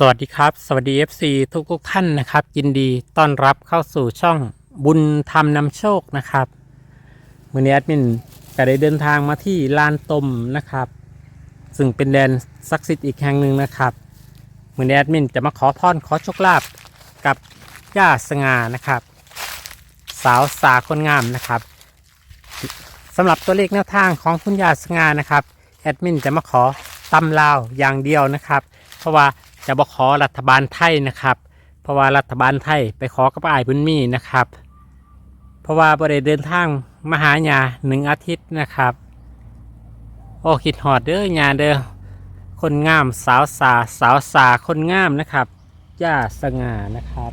สวัสดีครับ สวัสดี FC ทุกทุกท่านนะครับ ยินดีต้อนรับเข้าสู่ช่องบุญธรรมนำโชคนะครับมือนี้แอดมินก็ได้เดินทางมาที่ลานตมนะครับ ซึ่งเป็นแดนศักดิ์สิทธิ์อีกแห่งหนึ่งนะครับมือนี้แอดมินจะมาขอพรขอโชคลาภกับย่าสง่านะครับ สาวสาคนงามนะครับสำหรับตัวเลขแนวทางของคุณย่าสง่านะครับแอดมินจะมาขอตำลาวอย่างเดียวนะครับ เพราะว่า จะบขอรัฐบาลไทยนะครับ เพราะว่ารัฐบาลไทยไปขอกับอ้ายบุญมีนะครับ เพราะว่าบริเดินทางมาหาญาหนึ่งอาทิตย์นะครับ โอ้คิดหอดเด้อญาเด้อคนงามสาวสาสาวสาคนงามนะครับย่าสง่านะครับ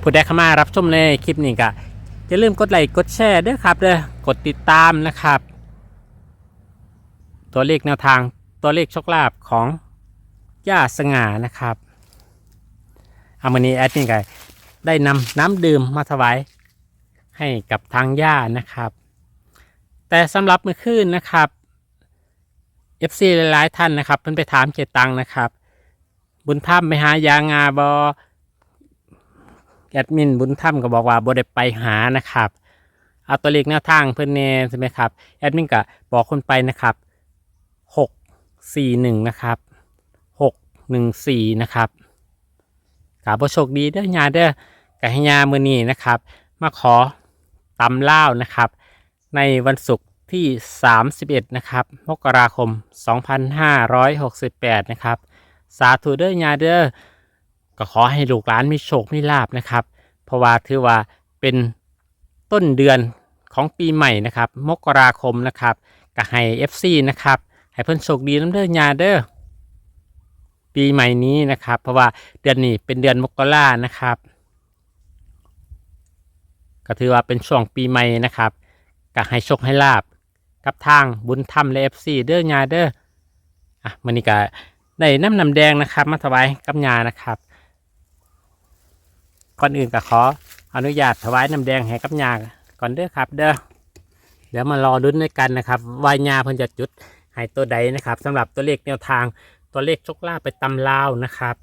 ผู้ใดเข้ามารับชมในคลิปนี้ก็อย่าลืมกดไลค์กดแชร์ด้วยครับเด้อกดติดตามนะครับ ตัวเลขแนวทางตัวเลขโชคลาภของ ย่าสง่านะครับเอาวันนี้แอดมินก็ได้นำน้ำดื่มมาถวายให้กับทางย่านะครับ แต่สำหรับเมื่อคืนนะครับ FC หลายๆท่านนะครับเพิ่นไปถามเจตังนะครับ บุญธรรมไปหายางาบอแอดมินบุญธรรมก็บอกว่าบ่ได้ไปหานะครับเอาตัวเลขแนวทางเพิ่อนเนใช่ไหมครับแอดมินก็บอกคนไปนะครับหกสี่หนึ่งนะครับ หนึ่งสี่นะครับกาบโชคดีเด้อยาเด้อกะให้ยามือนี้นะครับ มาขอตำเล่านะครับ ในวันศุกร์ที่ 31 นะครับ มกราคม 2568 นะครับ สาธุเด้อยาเด้อก็ขอให้ลูกหลานมีโชคมีลาบนะครับ เพราะว่าถือว่าเป็นต้นเดือนของปีใหม่นะครับ มกราคมนะครับก็ให้ FC นะครับ ให้เพิ่นโชคดีน้ำเด้อยาเด้อ ปีใหม่นี้นะครับ เพราะว่าเดือนนี้เป็นเดือนมกรานะครับ ก็ถือว่าเป็นช่วงปีใหม่นะครับก็ให้โชคให้ลาบกับทางบุญธรรมและเอฟซีเด้อยาเด้ออะมันนี้ก็ได้น้ำน้ำแดงนะครับ มาถวายกับยานะครับก่อนอื่นก็ขออนุญาตถวายน้ำแดงให้กับยาก่อนเด้อครับเด้อเดี๋ยวมารอดุนด้วยกันนะครับวายาเพิ่นจะจุดให้ตัวใดนะครับสำหรับตัวเลขแนวทาง ตัวเลขโชคลาภไปตำลาวนะครับ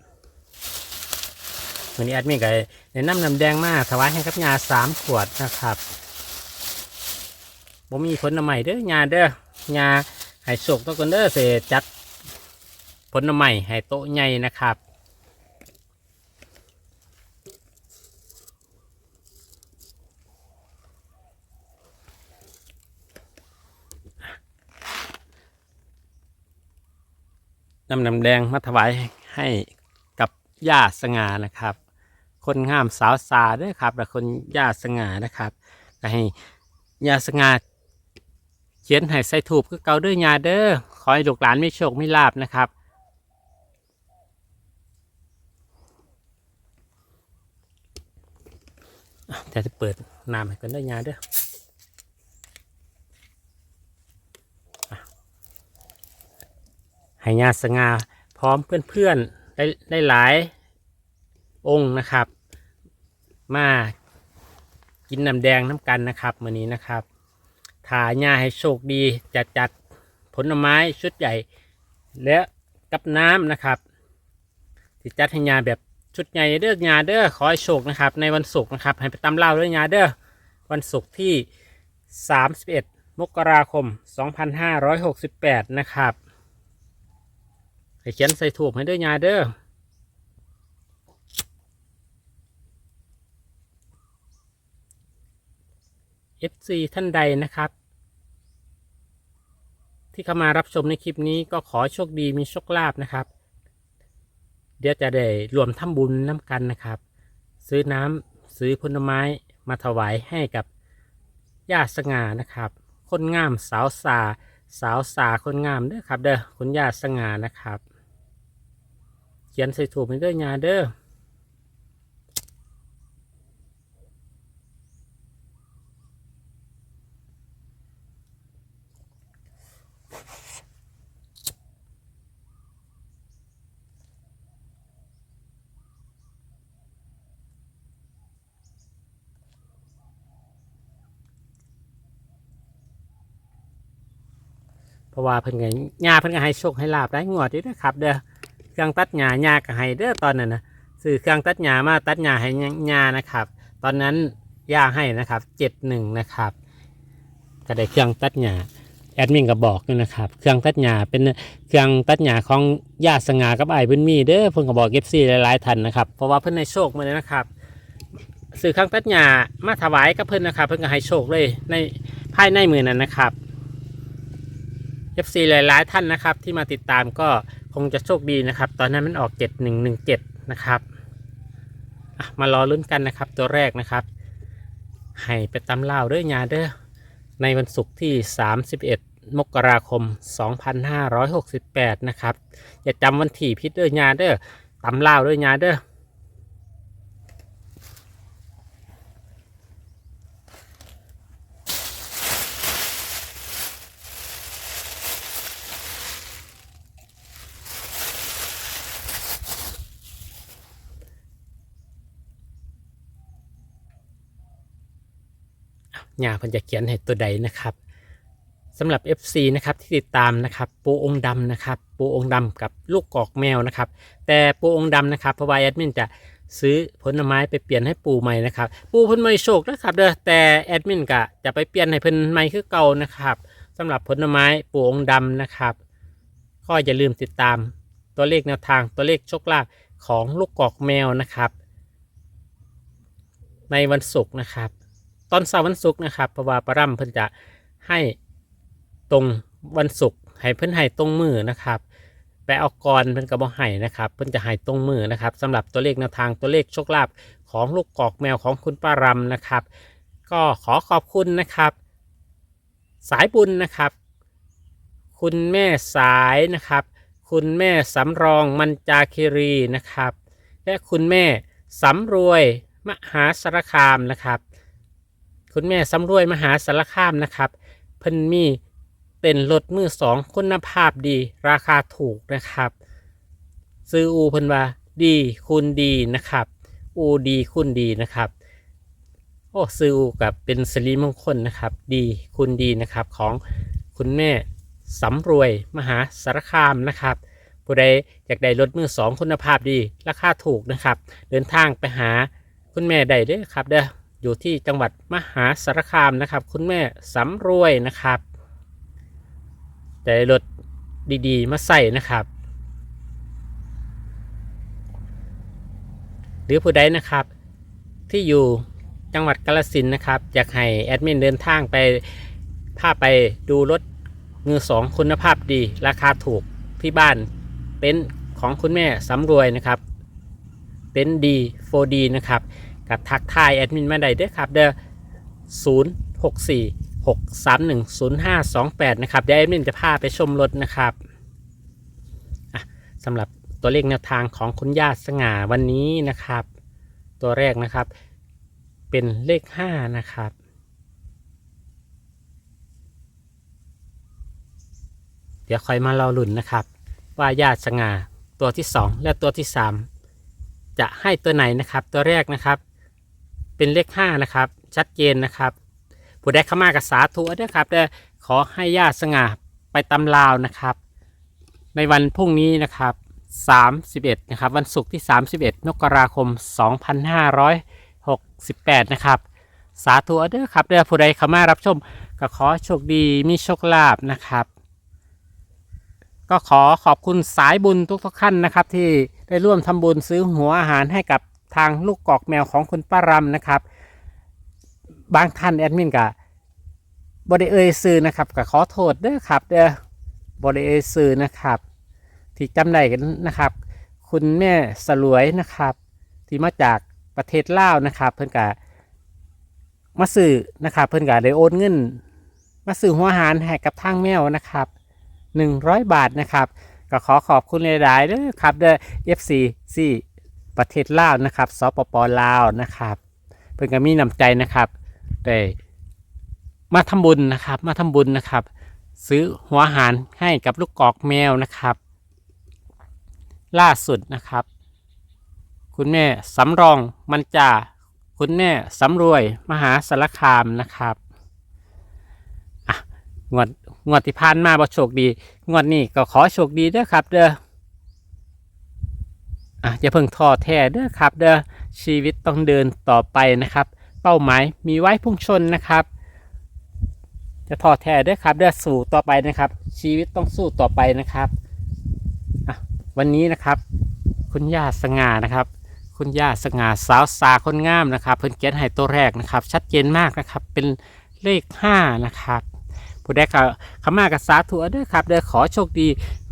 วันนี้แอดมินกับในะนำน้ำแดงมาถวายให้กับยาสามขวดนะครับผมมีผลใหม่เด้อยาเด้อยาหายโศกตัวกันเด้อเสจัดผลใหม่หายโตใหญ่นะครับ นำน้ำแดงมาถวายให้กับย่าสง่านะครับ คนงามสาวสาด้วยครับ และคนย่าสง่านะครับก็ให้ย่าสง่าเขียนให้ใส่ถูกคือเกาด้วยยาเด้อขอให้ลูกหลานไมีโชคมีลาบนะครับอ่จะเปิดน้ำให้กันด้วยยาเด้อ ให้ญาติสง่าพร้อมเพื่อนๆได้ได้หลายองค์นะครับ มากินน้ำแดงน้ำกันนะครับมื้อนี้นะครับถาญาให้โชคดีจัดจัดผลไม้ชุดใหญ่ และกับน้ำนะครับที่จัดให้ญาแบบชุดใหญ่เด้อญาเด้อขอให้โชคนะครับ ในวันศุกร์นะครับให้ไปตำเล่าด้วยญาเด้อวันศุกร์ที่ 31 มกราคม 2568 นะครับ ให้เขียนใส่ถูกให้ด้วยยาเด้อ FC ท่านใดนะครับ ที่เข้ามารับชมในคลิปนี้ก็ขอโชคดีมีโชคลาภนะครับ เดี๋ยวจะได้รวมทำบุญน้ำกันนะครับ ซื้อน้ำซื้อผลไม้มาถวายให้กับญาติสง่านะครับ คนงามสาวสาสาวสาคนงามเด้อครับ เด้อคุณญาติสง่านะครับ ขียนใส่ถูกเป็นเด้อยาเด้อเพราะว่าเพิ่นไงญาเพิ่นก็ให้โชคให้ลาบได้งวดนี้นะครับ เด้อ เครื่องตัดหญ้าหญ้าก็ให้เด้อตอนนั้นนะซื้อเครื่องตัดหญ้ามาตัดหญ้าให้หญ้านะครับ ตอนนั้นย่าให้นะครับเจ็ดหนึ่งนะครับก็ได้เครื่องตัดหญ้าแอดมินก็บอกอยู่นะครับ เครื่องตัดหญ้าเป็นเครื่องตัดหญ้าของญาติสง่ากับไอ้พิ่นมีเด้อเพิ่นก็บอกเอฟซีหลายๆท่านนะครับเพราะว่าเพิ่นในโชคมาเลยนะครับซื้อเครื่องตัดหญ้ามาถวายกับเพิ่นนะครับ เพิ่นก็ให้โชคเลยในภายในมือนั้นนะครับ FC หลายๆท่านนะครับ ที่มาติดตามก็ คงจะโชคดีนะครับ ตอนนั้นมันออก 7117 นะครับมารอลุ้นกันนะครับ ตัวแรกนะครับ ให้ไปตำเล่าเด้อยาเด้อในวันศุกร์ที่ 31 มกราคม 2568 นะครับ อย่าจำวันที่พิดเด้อยาเด้อตำเล่าเด้อยาเด้อ หญ้าเพิ่นจะเขียนให้ตัวใดนะครับสำหรับ FC นะครับที่ติดตามนะครับปูองค์ดำนะครับปูองค์ดำกับลูกกอกแมวนะครับ แต่ปูองค์ดำนะครับเพราะว่าแอดมินจะซื้อผลไม้ไปเปลี่ยนให้ปูใหม่นะครับ ปูเพิ่นไม่โชคนะครับเด้อแต่แอดมินก็จะไปเปลี่ยนให้เพิ่นใหม่คือเก่านะครับสำหรับผลไม้ปูองค์ดำนะครับก็อย่าลืมติดตามตัวเลขแนวทางตัวเลขโชคลาภของลูกกอกแมวนะครับ ในวันศุกร์นะครับ อนเสาร์วันศุกร์นะครับเพราะว่าปรำเพิ่นจะให้ตรงวันศุกร์ให้เพิ่นให้ตรงมือนะครับไปเอากรเพิ่นก็บ่ให้นะครับเพิ่นจะให้ตรงมือนะครับสำหรับตัวเลขแนวทางตัวเลขโชคลาภของลูกกอกแมวของคุณป้ารำนะครับ ก็ขอขอบคุณนะครับ สายบุญนะครับ คุณแม่สายนะครับ คุณแม่สำรองมันจาคิรีนะครับ และคุณแม่สำรวยมหาสารคามนะครับ คุณแม่สำรวยมหาสารคามนะครับ เพิ่นมีเต็นรถมือสองคุณภาพดีราคาถูกนะครับ ซื้ออูเพิ่นว่าดีคุณดีนะครับ อูดีคุณดีนะครับ โอ้ซื้ออูกับเป็นสิริมงคลนะครับ ดีคุณดีนะครับของคุณแม่สำรวยมหาสารคามนะครับผู้ใดอยากได้รถมือสองคุณภาพดี ราคาถูกนะครับ เดินทางไปหาคุณแม่ได้เด้อครับเด้อ อยู่ที่จังหวัดมหาสารคามนะครับ คุณแม่สำรวยนะครับแต่รถดีๆ มาใส่นะครับ หรือผู้ใดนะครับ ที่อยู่จังหวัดกาฬสินนะครับ อยากให้แอดมินเดินทางไปพาไปดูรถมือสองคุณภาพดี ราคาถูกที่บ้านเต็นท์ของคุณแม่สำรวยนะครับเต็นท์ดี 4D นะครับ กับทักทายแอดมินมาได้เด้อครับเด้อ0 6 4 6 3 1 0 5 2 8นะครับเดี๋ยวแอดมินจะพาไปชมรถนะครับสำหรับตัวเลขแนวทางของคุณย่าสง่าวันนี้นะครับ ตัวแรกนะครับเป็นเลข5นะครับเดี๋ยวคอยมารอลุ่นนะครับ ว่าย่าสง่าตัวที่ 2 และตัวที่ 3 จะให้ตัวไหนนะครับ ตัวแรกนะครับ เป็นเลขห้านะครับ ชัดเจนนะครับ ผู้ใดเข้ามากับสาธุนะครับเด้ขอให้ญาติสง่าไปตำลาวนะครับ ในวันพรุ่งนี้นะครับ 31 นะครับ วันศุกร์ที่ 31มกราคม 2568 นะครับ สาธุเด้อครับเด้อผู้ใดเข้ามารับชม ก็ขอโชคดีมีโชคลาภนะครับ ก็ขอขอบคุณสายบุญทุกๆท่านนะครับ ที่ได้ร่วมทำบุญซื้อหัวอาหารให้กับ ทางลูกกอกแมวของคุณป้ารำนะครับ บางท่านแอดมินกับบริเอยซื้อนะครับก็ขอโทษเด้อครับเด้อบริเอยซื้อนะครับที่จำได้กันนะครับ คุณแม่สลวยนะครับ ที่มาจากประเทศลาวนะครับ เพิ่อนกะมาซื้อนะครับ เพิ่อนกะได้โอนเงิน มาซื้อหัวหารให้กับทางแมวนะครับ100 บาทนะครับ ก็ขอขอบคุณหลายๆเด้อครับเด้อ FC ซี ประเทศลาวนะครับสปปลาวนะครับเพิ่นก็มีน้ำใจนะครับได้มาทำบุญนะครับ มาทำบุญนะครับ ซื้อหัวอาหารให้กับลูกกอกแมวนะครับ ล่าสุดนะครับ คุณแม่สำรองมันจาคุณแม่สำรวยมหาสารคามนะครับงวดงวดที่ผ่านมาบ่โชคดี งวดนี้ก็ขอโชคดีด้อครับ เด้อ อะอย่าเพิ่งท้อแท้เด้อครับ เด้อชีวิตต้องเดินต่อไปนะครับ เป้าหมายมีไว้พุ่งชนนะครับ จะท้อแท้เด้อครับ เด้อสู้ต่อไปนะครับ ชีวิตต้องสู้ต่อไปนะครับอะวันนี้นะครับ คุณย่าสง่านะครับคุณย่าสง่าสาวสาคนงามนะครับ เพิ่นเขียนให้ตัวแรกนะครับ ชัดเจนมากนะครับ เป็นเลข 5 นะครับ ผู้ใดก็เข้ามากับสาธุเด้อครับเด้อขอโชคดี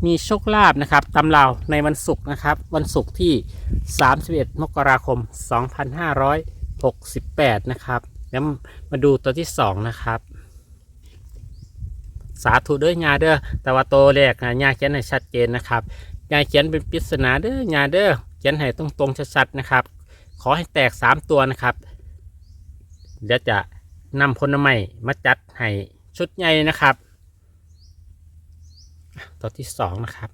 มีโชคลาภนะครับตำเราในวันศุกร์นะครับ วันศุกร์ที่ 31 มกราคม 2568 นะครับแล้วมาดูตัวที่ 2 นะครับ สาธุเด้อยาเด้อแต่ว่าตัวแรกนะยาเขียนให้ชัดเจนนะครับยาเขียนเป็นปริศนาเด้อยาเด้อเขียนให้ตรงๆชัดๆนะครับ ขอให้แตก 3 ตัวนะครับเดี๋ยวจะนำผลไม้มาจัดให้ ชุดใหญ่นะครับตัวที่สองนะครับ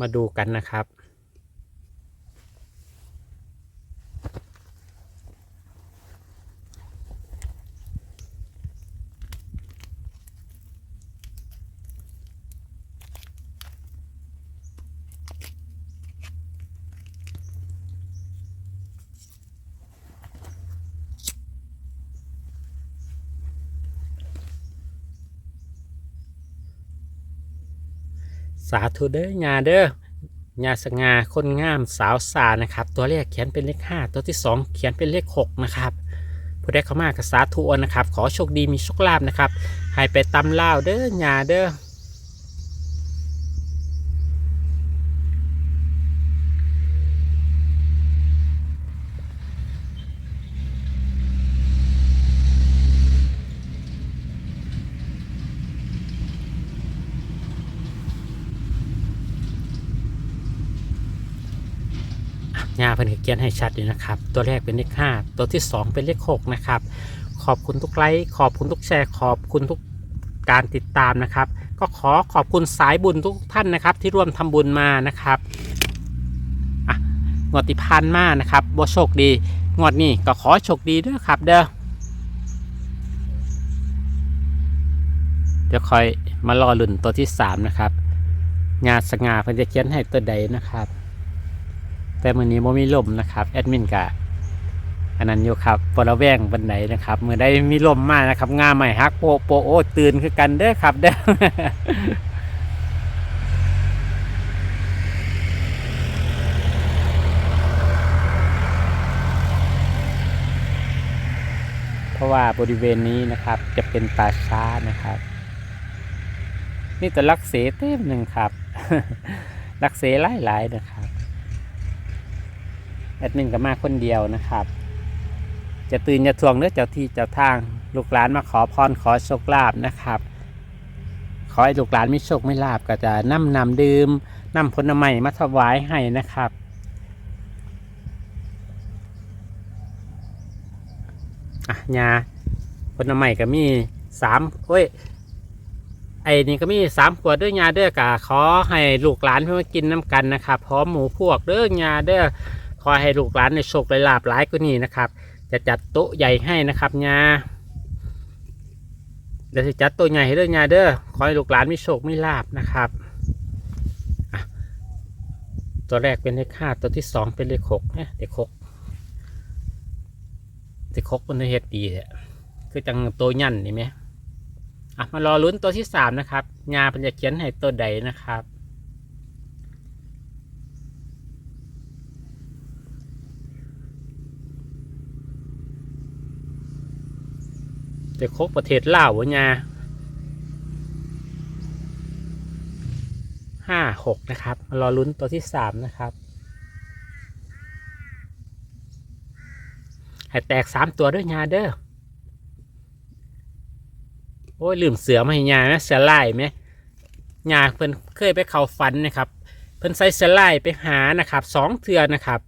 มาดูกันนะครับ สาธุเด้อยาเด้อยาสง่าคนงามสาวสานะครับ ตัวเลขเขียนเป็นเลขห้าตัวที่สองเขียนเป็นเลขหกนะครับผู้ไดเข้ามากับสาธุนะครับ ขอโชคดีมีโชคลาภนะครับให้ไปตำเล่าเด้อยาเด้อ ญาเพิ่นเขียนให้ชัดอยู่นะครับ ตัวแรกเป็นเลขห้าตัวที่สองเป็นเลขหกนะครับ ขอบคุณทุกไลค์ขอบคุณทุกแชร์ ขอบคุณทุกการติดตามนะครับ ก็ขอขอบคุณสายบุญทุกท่านนะครับ ที่ร่วมทำบุญมานะครับอะงวดที่ผ่านมานะครับบ่โชคดีงวดนี้ก็ขอโชคดีด้วยครับ เด้อเดี๋ยวคอยมารอลุ่นตัวที่สามนะครับงานสง่าเพิ่นจะเขียนให้ตัวใดนะครับ แต่มือนี้โมมีลมนะครับแอดมินกะอันนั้นอยู่ครับปละแวงบันไดนะครับมือได้มีลมมากนะครับงาใหม่ฮักโปโปโอตื่นคือกันเด้อครับเด้อเพราะว่าบริเวณนี้นะครับจะเป็นป่าช้านะครับ นี่แต่ลักเสเต็มหนึ่งครับ ลักเสหลายๆนะครับ แอดมินก็มาคนเดียวนะครับ จะตื่นจะทวงเนื้อเจ้าที่เจ้าทางลูกหลานมาขอพรขอโชคลาภนะครับ ขอให้ลูกหลานมีโชคไม่ลาบก็จะนำนำดื่มนำผลไม้มาถวายให้นะครับอะยาผลไม้ก็มีสามเอ้ยไอ้นี่ก็มีสามขวดด้อยยาเด้อกะขอให้ลูกหลานเพื่อมากินน้ำกันนะครับพร้อมหมูพวกเด้อยาเด้อ อให้ลูกหลานในโชคได้ลาบหลายกว่านี้นะครับ จะจัดโต๊ะใหญ่ให้นะครับญาเดี๋ยวจะจัดโต๊ะใหญ่ให้เด้อญาเด้อขอให้ลูกหลานมีโชคมีลาบนะครับตัวแรกเป็นเลขห้าตัวที่สองเป็นเลขหกเนี่ยเลขหกเลขหกมันเฮ็ดดีเนี่ยคือจังตัวยันนี่ไหมอะมารอลุ้นตัวที่สามนะครับญาเป็นจะเขียนให้ตัวใดนะครับ จะคกประเทศลาววะเนี่ยห้าหกนะครับมารอลุ้นตัวที่สามนะครับให้แตกสามตัวด้วยยาเด้อโอ้ยลืมเสือมาให้ยาไหมเสือไล่ไหมยาเพิ่นเคยไปเข้าฝันนะครับ เพิ่นใส่เสือไล่ไปหานะครับสองเทือนะครับ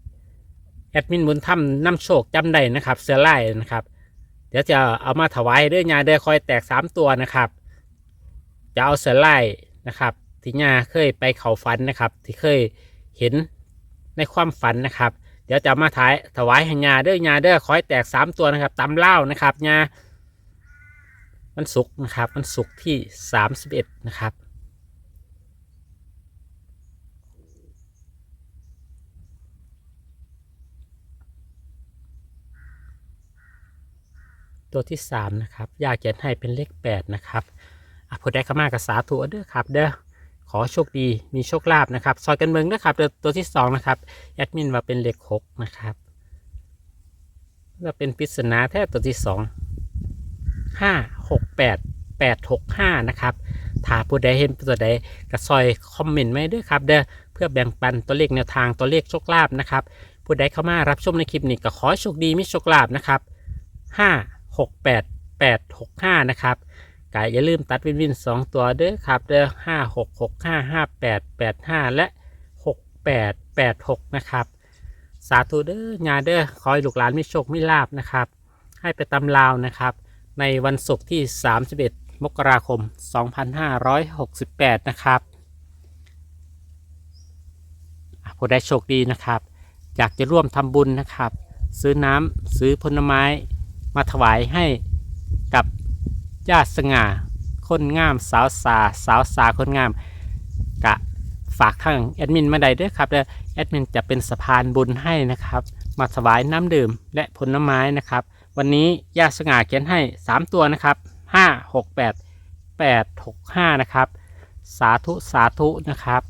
แอดมินบุญธรรมนำโชคจำได้นะครับ เสือไล่นะครับ เดี๋ยวจะเอามาถวายเด้วยยาเด้อคอยแตกสามตัวนะครับ จะเอาเสือไล่นะครับ ที่ยาเคยไปเขาฝันนะครับ ที่เคยเห็นในความฝันนะครับ เดี๋ยวจะมาถ่ายถวายให้ยาเด้อยาเด้อคอยแตกสามตัวนะครับตำเล่านะครับยามันสุกนะครับมันสุกที่สามสิบเอ็ดนะครับ ตัวที่สามนะครับยาเขียนให้เป็นเลขแปดนะครับอะผู้ใดเข้ามากับสาธุเด้อครับ เด้อขอโชคดีมีโชคลาภนะครับ ซอยกันเมืองนะครับเดี๋ยวตัวที่สองนะครับแอดมินว่าเป็นเลขหกนะครับแล้วเป็นปริศนาแท้ตัวที่สองห้าหกแปดแปดหกห้านะครับ ถ้าผู้ใดเห็นตัวใดก็ซอยคอมเมนต์ไว้ด้วยครับเด้อเพื่อแบ่งปันตัวเลขแนวทางตัวเลขโชคลาภนะครับ ผู้ใดเข้ามารับชมในคลิปนี้ก็ขอโชคดีมีโชคลาภนะครับห้าหกแปดแปดหกห้านะครับกายอย่าลืมตัดวินวินสองตัวเด้อครับเด้อห้าหกหกห้าห้าแปดแปดห้าและหกแปดแปดหกนะครับ สาธุเด้องานเด้อขอให้ลูกหลานมีโชคมีลาบนะครับ ให้ไปตำลาวนะครับ ในวันศุกร์ที่ 31 มกราคม 2568 นะครับอะผู้ใดโชคดีนะครับ อยากจะร่วมทำบุญนะครับ ซื้อน้ำซื้อผลไม้ มาถวายให้กับญาติสง่าคนงามสาวสาสาวสาคนงามกะฝากทางแอดมินมาได้ด้วยครับเด้อแอดมินจะเป็นสะพานบุญให้นะครับ มาถวายน้ำดื่มและผลไม้นะครับ วันนี้ญาติสง่าเขียนให้ 3 ตัวนะครับ 5 6 8 8 6 5 นะครับ สาธุสาธุนะครับ